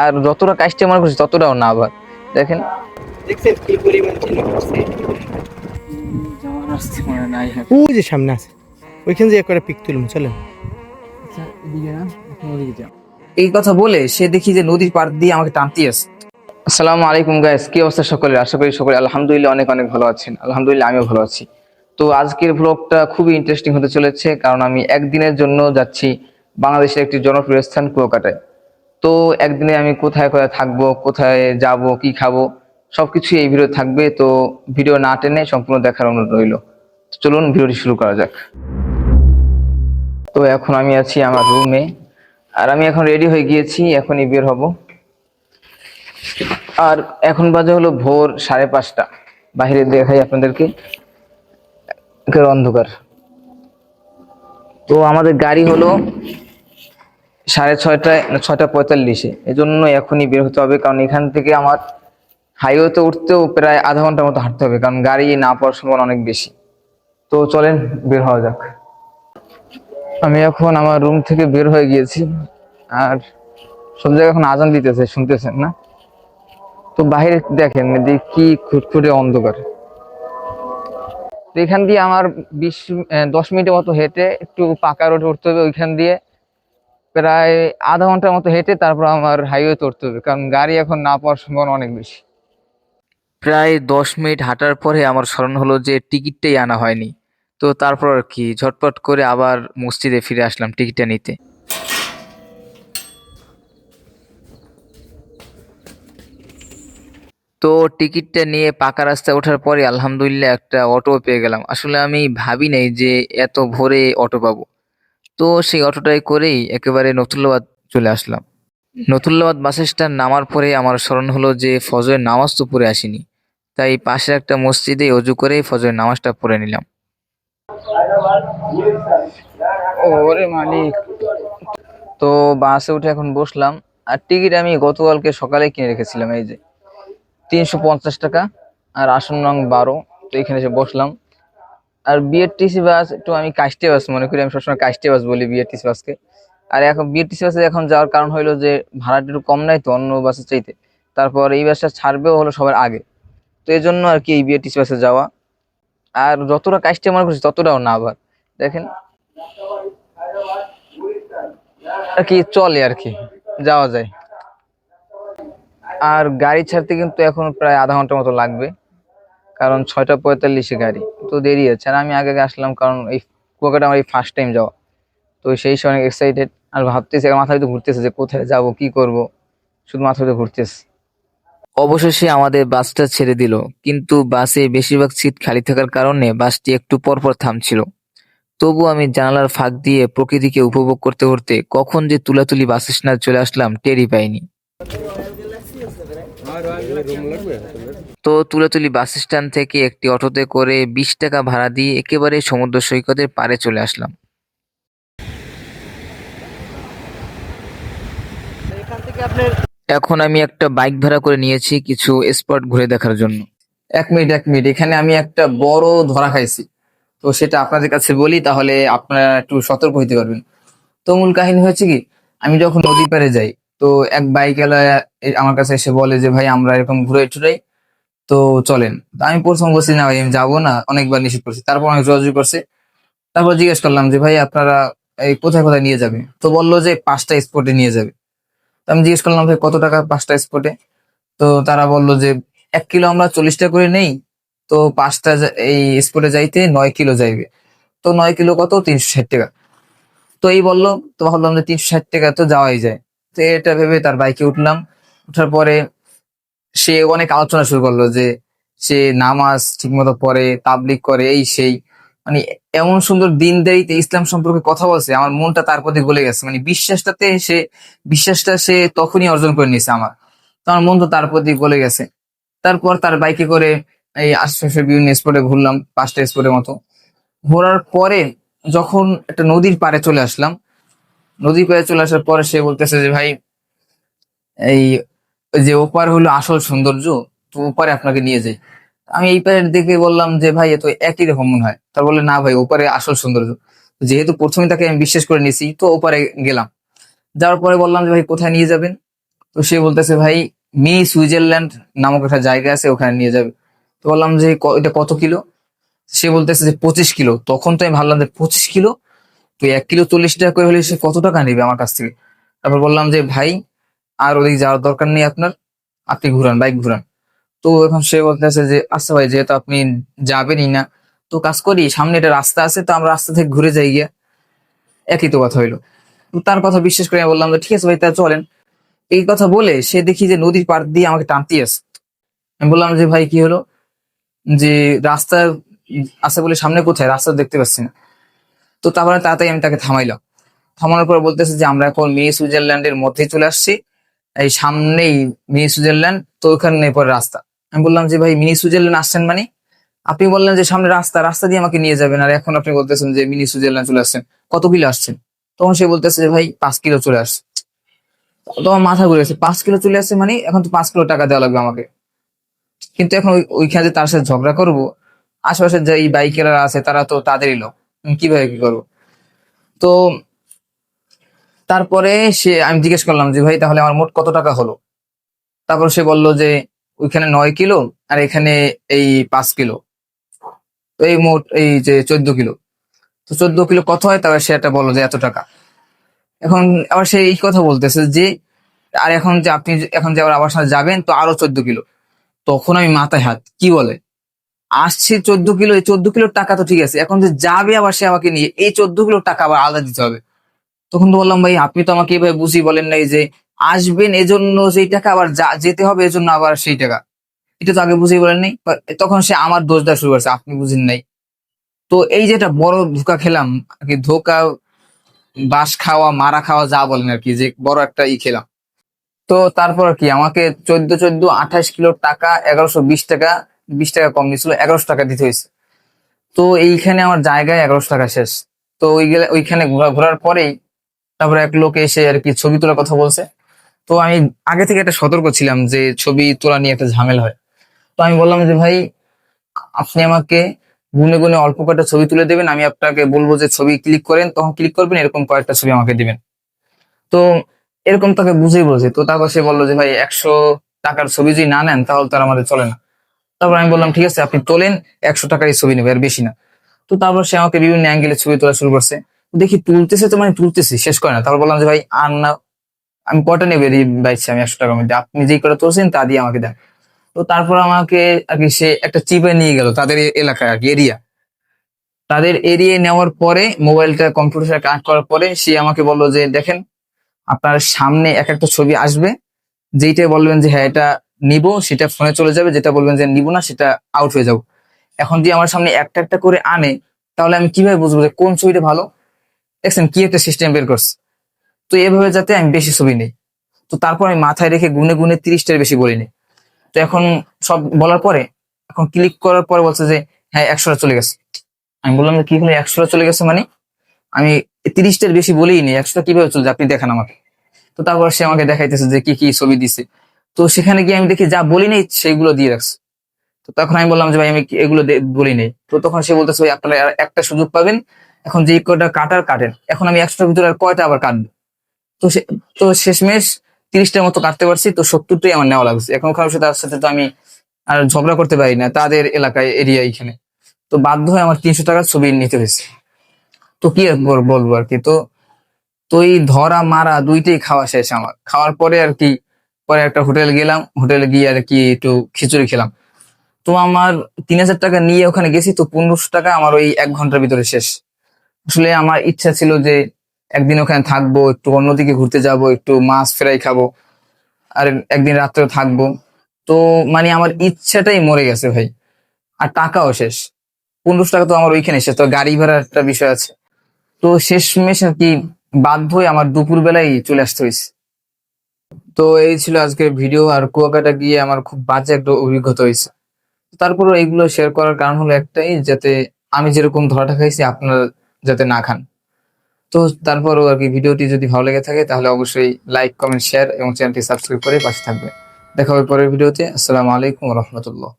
আর যতটা কাজটা মনে করছি ততটাও না আবার। দেখেন। দেখছেন কি পরিমাণ চিনি করছে যাওয়ার আসছে নাই ওই যে সামনে আছে। ওইখান যে করে পিক তুলুন চলেন। এই কথা বলে সে দেখি যে নদীর পার দিয়ে আমাকে টানতে আসে আসসালামু আলাইকুম গাইস কি অবস্থা সকলের? আশা করি সকলে আলহামদুলিল্লাহ অনেক অনেক ভালো আছেন। আলহামদুলিল্লাহ আমিও ভালো আছি। তো আজকের ব্লগটা খুবই ইন্টারেস্টিং হতে চলেছে কারণ আমি একদিনের জন্য যাচ্ছি বাংলাদেশের একটি জনপ্রিয় স্থান কুয়াকাটায়। তো একদিনে আমি কোথায় কোথায় থাকব, কোথায় যাব, কি খাব সবকিছু এই ভিডিও থাকবে। তো ভিডিও না টেনে সম্পূর্ণ দেখার অনুরোধ রইল। চলুন ভিডিওটি শুরু করা যাক। তো এখন আমি আছি আমার রুমে। আর আমি এখন রেডি হয়ে গিয়েছি, এখনই বের হব। আর এখন বাজে হলো ভোর সাড়ে পাঁচটা। বাইরে দেখাই আপনাদেরকে। অন্ধকার। তো আমাদের গাড়ি হলো সাড়ে ছয়টায় ছয়টা পঁয়তাল্লিশে। এই জন্য এখনই বের হতে হবে, কারণ এখান থেকে আমার হাইওয়েতে উঠতেও প্রায় আধা ঘণ্টার মতো হাঁটতে হবে, কারণ গাড়ি না পাওয়ার সম্ভাবনা অনেক বেশি। তো চলেন, বের হওয়া যাক। আমি এখন আমার রুম থেকে বের হয়ে গিয়েছি, আর সব জায়গায় এখন আজান দিতেছে, শুনতেছেন না? তো বাইরে দেখেন যে কি খুটখুটে অন্ধকার। এখান দিয়ে আমার বিশ দশ মিনিটের মতো হেঁটে একটু পাকা রোডে উঠতে হবে, ওইখান দিয়ে প্রায় আধা ঘণ্টার মতো হেঁটে তারপর আমার হাইওয়ে উঠতে হবে, কারণ গাড়ি এখন না পাওয়ার সম্ভাবনা অনেক বেশি। প্রায় দশ মিনিট হাঁটার পরে আমার স্মরণ হলো যে টিকিটটাই আনা হয়নি। তো তারপর আর কি, ঝটপট করে আবার মসজিদে ফিরে আসলাম টিকিটটা নিতে। তো টিকিটটা নিয়ে পাকা রাস্তায় ওঠার পরে আলহামদুলিল্লাহ একটা অটো পেয়ে গেলাম। আসলে আমি ভাবি নাই যে এত ভোরে অটো পাবো। তো সেই অটোটাই করেই একেবারে নতুল্লাবাদ চলে আসলাম। নতুল্লাবাদ বাস স্ট্যান্ড নামার পরে আমার স্মরণ হলো যে ফজরের নামাজ তো পড়ে আসিনি। তাই পাশের একটা মসজিদে অজু করে ফজরের নামাজটা পড়ে নিলাম। ওরে মালিক। তো বাসে উঠে এখন বসলাম। আর টিকিট আমি গতকালকে সকালে কিনে রেখেছিলাম, এই যে তিনশো পঞ্চাশ টাকা আর আসন রং বারো। তো এখানে এসে বসলাম। আর বিএরটিসি বাস একটু আমি কাস্টে বাস মনে করি, আমি সবসময় কাস্টে বাস বলি বিএরটিসি বাসকে আর এখন বিএরটিসি বাসে এখন যাওয়ার কারণ হলো যে ভাড়াটা একটু কম নাই তো অন্য বাসে চাইতে। তারপর এই বাসটা ছাড়বেও হলো সবার আগে। তো এই জন্য আর কি এই বিএরটিসি বাসে যাওয়া। আর যতটা কাস্টে মনে করছি ততটাও না আবার। দেখেন। আর কি চলে আর কি, যাওয়া যায়। আর গাড়ি ছাড়তে কিন্তু এখন প্রায় আধা ঘণ্টার মতো লাগবে। কারণ ছয়টা পঁয়তাল্লিশে গাড়ি। তো দেরি হচ্ছে আর আমি আগে আসলাম কারণ এই কুয়াকাটা আমার এই ফার্স্ট টাইম যাওয়া। তো সেই সময় এক্সাইটেড আর ভাবতেছি, আমার মাথায় তো ঘুরতেছে যে কোথায় যাব, কি করব? শুধু মাথায় তো ঘুরতেছে। অবশেষে আমাদের বাসটা ছেড়ে দিল, কিন্তু বাসে বেশিরভাগ সিট খালি থাকার কারণে বাসটি একটু পরপর থামছিল। তবু আমি জানালার ফাঁক দিয়ে প্রকৃতিকে উপভোগ করতে করতে কখন যে তুলাতুলি বাস স্ট্যান্ড চলে আসলাম টেরই পাইনি। তো তুলাতুলি বাস স্ট্যান্ড থেকে একটি অটোতে করে বিশ টাকা ভাড়া দিয়ে একেবারে সমুদ্র সৈকতের পাড়ে চলে আসলাম। এখন আমি একটা বাইক ভাড়া করে নিয়েছি কিছু স্পট ঘুরে দেখার জন্য। এক মিনিট এক মিনিট, এখানে আমি একটা বড় ধরা খাইছি। তো সেটা আপনাদের কাছে বলি, তাহলে আপনারা একটু সতর্ক হইতে পারবেন। তো মূল কাহিনী হয়েছে কি, আমি যখন নদী পাড়ে যাই, তো এক বাইক আমার কাছে এসে বলে যে, ভাই, আমরা এরকম ঘুরে টুরাই তো চলেন। আমি প্রথম বলছি না ভাই আমি যাব না, অনেকবার নিষেধ করছি, তারপর অনেক যোগাযোগ করছে। তারপর জিজ্ঞেস করলাম যে, ভাই, আপনারা এই কোথায় কোথায় নিয়ে যাবে তো বলল যে, পাঁচটা স্পটে নিয়ে যাবে। তো আমি জিজ্ঞেস করলাম, ভাই, কত টাকা পাঁচটা স্পটে তো তারা বলল যে, এক কিলো আমরা চল্লিশটা করে নেই, তো পাঁচটা এই স্পটে যাইতে নয় কিলো যাইবে। তো নয় কিলো কত? তিনশো ষাট টাকা। তো এই বলল, তো ভাবলাম যে তিনশো ষাট টাকা তো যাওয়াই যায়। তো এটা ভেবে তার বাইকে উঠলাম। উঠার পরে সে অনেক আলোচনা শুরু করল যে সে নামাজ ঠিকমতো পড়ে তাবলিক করে, এই সেই। মানে এমন সুন্দর দিন দেরিতে ইসলাম সম্পর্কে কথা বলছে, আমার মনটা তার প্রতি গলে গেছে। মানে বিশ্বাসটাতে সে, বিশ্বাসটা সে তখনই অর্জন করে নিয়েছে আমার। তো আমার মন তো তার প্রতি গলে গেছে। তারপর তার বাইকে করে এই আশপাশের বিভিন্ন স্পটে ঘুরলাম, পাঁচটা স্পটের মতো। ঘোরার পরে যখন একটা নদীর পাড়ে চলে আসলাম, নদীর পাড়ে চলে আসার পরে সে বলতেছে যে, ভাই, এই যে ওপার হলো আসল সৌন্দর্য, তো ওপারে আপনাকে নিয়ে যাই আমি এই পারের দিকে বললাম যে, ভাই, এ তো একই রকম মনে হয়। তার বলে না ভাই, ওপারে আসল সৌন্দর্য। যেহেতু প্রথমে তাকে আমি বিশ্বাস করে নিয়েছি, তো ওপারে গেলাম। যাওয়ার পরে বললাম যে, ভাই, কোথায় নিয়ে যাবেন? তো সে বলতেছে, ভাই, মিনি সুইজারল্যান্ড নামক একটা জায়গা আছে, ওখানে নিয়ে যাবে। তো বললাম যে এটা কত কিলো? সে বলতেছে যে, পঁচিশ কিলো। তখন তো আমি ভাবলাম যে, পঁচিশ কিলো? তো এক কিলো চল্লিশ টাকা করে হলে সে কত টাকা নেবে আমার কাছ থেকে? তারপর বললাম যে, ভাই আর ওদিকে যাওয়ার দরকার নেই আপনার। আপনি ঘুরান বাইক ঘুরান। তো এখন সে বলতেছে যে আচ্ছা ভাই, যেহেতু আপনি যাবেনই না, তো কাজ করি, সামনে একটা রাস্তা আছে, তো আমরা রাস্তা থেকে ঘুরে যাই গিয়া। একই তো কথা হইল। তার কথা বিশ্বাস করে বললাম যে, ঠিক আছে ভাই তা চলেন। এই কথা বলে সে দেখি যে নদীর পাড় দিয়ে আমাকে টানতে আসে। আমি বললাম যে, ভাই, কি হলো? যে, রাস্তা আছে বলে সামনে কোথায়? রাস্তা দেখতে পাচ্ছি না। তো তারপরে তাড়াতাড়ি আমি তাকে থামাইলাম। থামানোর পর বলতেছে যে, আমরা এখন মেয়ে সুইজারল্যান্ডের মধ্যেই চলে আসছি। এই সামনেই মিনি সুইজারল্যান্ড, তো ওখানে পরে রাস্তা। আমি বললাম যে, ভাই, মিনি সুইজারল্যান্ড আসছেন মানে? আপনি বললেন যে, সামনে রাস্তা রাস্তা দিয়ে আমাকে নিয়ে যাবেন। আর এখন আপনি বলতেছেন যে, মিনি সুইজারল্যান্ড চলে আসছেন। কত কিলো আসছেন? তখন সে বলতেছে যে, ভাই, পাঁচ কিলো চলে আসছে। তোমার মাথা ঘুরে গেছে, পাঁচ কিলো চলে আসছে মানে? এখন তো পাঁচ কিলো টাকা দেওয়া লাগবে আমাকে। কিন্তু এখন ওই- ওইখানে তার সাথে ঝগড়া করব, আশেপাশে যে এই বাইকেরা আছে, তারা তো তাদেরই লোক। কীভাবে কি করব? তো তারপরে সে, আমি জিজ্ঞেস করলাম যে, ভাই, তাহলে আমার মোট কত টাকা হলো? তারপর সে বলল যে, ওইখানে নয় কিলো আর এখানে এই পাঁচ কিলো। এই মোট, এই যে চোদ্দ কিলো। তো চোদ্দ কিলো কত হয়? তারপর সে একটা বলল যে, এত টাকা। এখন আবার সে এই কথা বলতেছে যে, আর এখন যে আপনি এখন যে আবার আমার সাথে যাবেন, তো আরও চোদ্দ কিলো। তখন আমি মাথায় হাত, কি বলে? আসছে চোদ্দ কিলো, এই চোদ্দ কিলোর টাকা তো ঠিক আছে। এখন যে যাবে আবার সে আমাকে নিয়ে, এই চোদ্দ কিলোর টাকা আবার আলাদা দিতে হবে। তখন তো বললাম, ভাই, আপনি তো আমাকে এভাবে বুঝি বলেন নাই যে আসবেন এজন্য সেই টাকা, আবার যেতে হবে এজন্য আবার সেই টাকা। এটা তো আগে বুঝেই বলেন নাই তখন সে আমার দোষ দেওয়া শুরু করছে, আপনি বুঝেন নাই। তো এই যে একটা বড় ধোকা খেলাম কি ধোকা বাস খাওয়া, মারা খাওয়া, যা বলেন আর কি, যে বড় একটা ই খেলাম। তো তারপর কি, আমাকে চোদ্দ চোদ্দ, আঠাশ কিলো টাকা, এগারোশো বিশ টাকা বিশ টাকা কম নিয়েছিল এগারোশো টাকা দিতে হয়েছে। তো এইখানে আমার জায়গায় এগারোশো টাকা শেষ। তো ওই গেলে ওইখানে ঘোরা, ঘোরার পরেই তারপরে এক লোক এসে আর কি ছবি তোলার কথা বলছে। তো আমি আগে থেকে একটা সতর্ক ছিলাম যে ছবি তোলা নিয়ে একটা ঝামেলা হয়। তো আমি বললাম যে, ভাই, আপনি আমাকে গুনে গুনে অল্প কয়েকটা ছবি তুলে দেবেন। আমি আপনাকে বলব যে ছবি ক্লিক করেন, তখন ক্লিক করবেন, এরকম কয়েকটা ছবি আমাকে দিবেন। তো এরকম তাকে বুঝেই বলছে। তো তারপর সে বলল যে, ভাই, একশো টাকার ছবি যদি না নেন, তাহলে তার আমাদের চলে না। তারপর আমি বললাম, ঠিক আছে, আপনি তোলেন, একশো টাকারই ছবি নেবে, আর বেশি না। তো তারপর সে আমাকে বিভিন্ন অ্যাঙ্গেলে ছবি তোলা শুরু করছে। দেখি তুলতেছে তো মানে তুলতেছি, শেষ করে না। তারপর বললাম যে, ভাই, আর না, আমি কটা নেবে বাইছি আমি একশো টাকার মধ্যে। আপনি যেই কটা তুলছেন, তা দিয়ে আমাকে দেন। তো তারপর আমাকে আর কি সে একটা চিপে নিয়ে গেল তাদের এলাকায় আর কি, এরিয়া। তাদের এরিয়া নেওয়ার পরে, মোবাইলটা কম্পিউটার সাথে কানেক্ট করার পরে, সে আমাকে বলল যে, দেখেন, আপনার সামনে এক একটা ছবি আসবে। যেইটা বলবেন যে হ্যাঁ এটা নিব, সেটা ফোনে চলে যাবে। যেটা বলবেন যে, নিব না, সেটা আউট হয়ে যাব। এখন যদি আমার সামনে একটা একটা করে আনে, তাহলে আমি কীভাবে বুঝব যে, কোন ছবিটা ভালো? দেখছেন কি একটা সিস্টেম বের করছে? তো এভাবে যাতে আমি বেশি ছবি নেই। তো তারপর আমি মাথায় রেখে গুনে গুনে তিরিশটার বেশি বলিনি তো এখন সব বলার পরে, এখন ক্লিক করার পরে বলছে যে হ্যাঁ একশোটা চলে গেছে। আমি বললাম কি হলো, একশোটা চলে গেছে মানে? আমি তিরিশটার বেশি বলেই নি একশোটা কীভাবে চলছে আপনি দেখান আমাকে। তো তারপর সে আমাকে দেখাইতেছে যে, কি কি ছবি দিছে। তো সেখানে গিয়ে আমি দেখি যা বলি নেই সেগুলো দিয়ে রাখছে। তো তখন আমি বললাম যে, ভাই, আমি এগুলো বলি নেই। তো তখন সে বলতেছে, ভাই, আপনারা একটা সুযোগ পাবেন। এখন যে কয়টা কাটার কাটেন। এখন আমি একশোটার ভিতরে আর কয়টা আবার কাটবো? তো তো শেষমেশ তিরিশটার মতো কাটতে পারছি, তো সত্তরটাই আমার নেওয়া লাগছে। এখন কারোর সাথে তার সাথে তো আমি আর ঝগড়া করতে পারি না, তাদের এলাকায়, এরিয়া এখানে তো বাধ্য হয়ে আমার তিনশো টাকার ছবি নিতে হয়েছে। তো কি বলব আর কি? তো তো এই ধরা মারা দুইটাই খাওয়া শেষ আমার। খাওয়ার পরে আর কি, পরে একটা হোটেল গেলাম। হোটেলে গিয়ে আর কি একটু খিচুড়ি খেলাম। তো আমার তিন হাজার টাকা নিয়ে ওখানে গেছি, তো পনেরোশো টাকা আমার ওই এক ঘণ্টার ভিতরে শেষ। আসলে আমার ইচ্ছা ছিল যে একদিন ওখানে থাকব, একটু অন্যদিকে ঘুরতে যাব, একটু মাছ ফ্রাই খাব, আর একদিন রাত্রে থাকব। তো মানে আমার ইচ্ছাটাই মরে গেছে ভাই, আর টাকাও শেষ। পনেরোশো টাকা তো আমার ওইখানে শেষ, তো গাড়ি ভাড়ার একটা বিষয় আছে। তো শেষমেশ আর কি বাধ্য হয়ে আমার দুপুর বেলায় চলে আসতে হয়েছে। তো এই ছিল আজকের ভিডিও, আর কুয়াকাটা গিয়ে আমার খুব বাজে একটা অভিজ্ঞতা হয়েছে। তারপরে এইগুলো শেয়ার করার কারণ হলো একটাই, যাতে আমি যেরকম ধরাটা খাইছি, আপনারা যাতে না খান। তো তারপরও আর কি ভিডিওটি যদি ভালো লেগে থাকে, তাহলে অবশ্যই লাইক কমেন্ট শেয়ার এবং চ্যানেলটি সাবস্ক্রাইব করে পাশে থাকবে। দেখা হবে পরের ভিডিওতে। আসসালামু আলাইকুম রহমতুল্লাহ।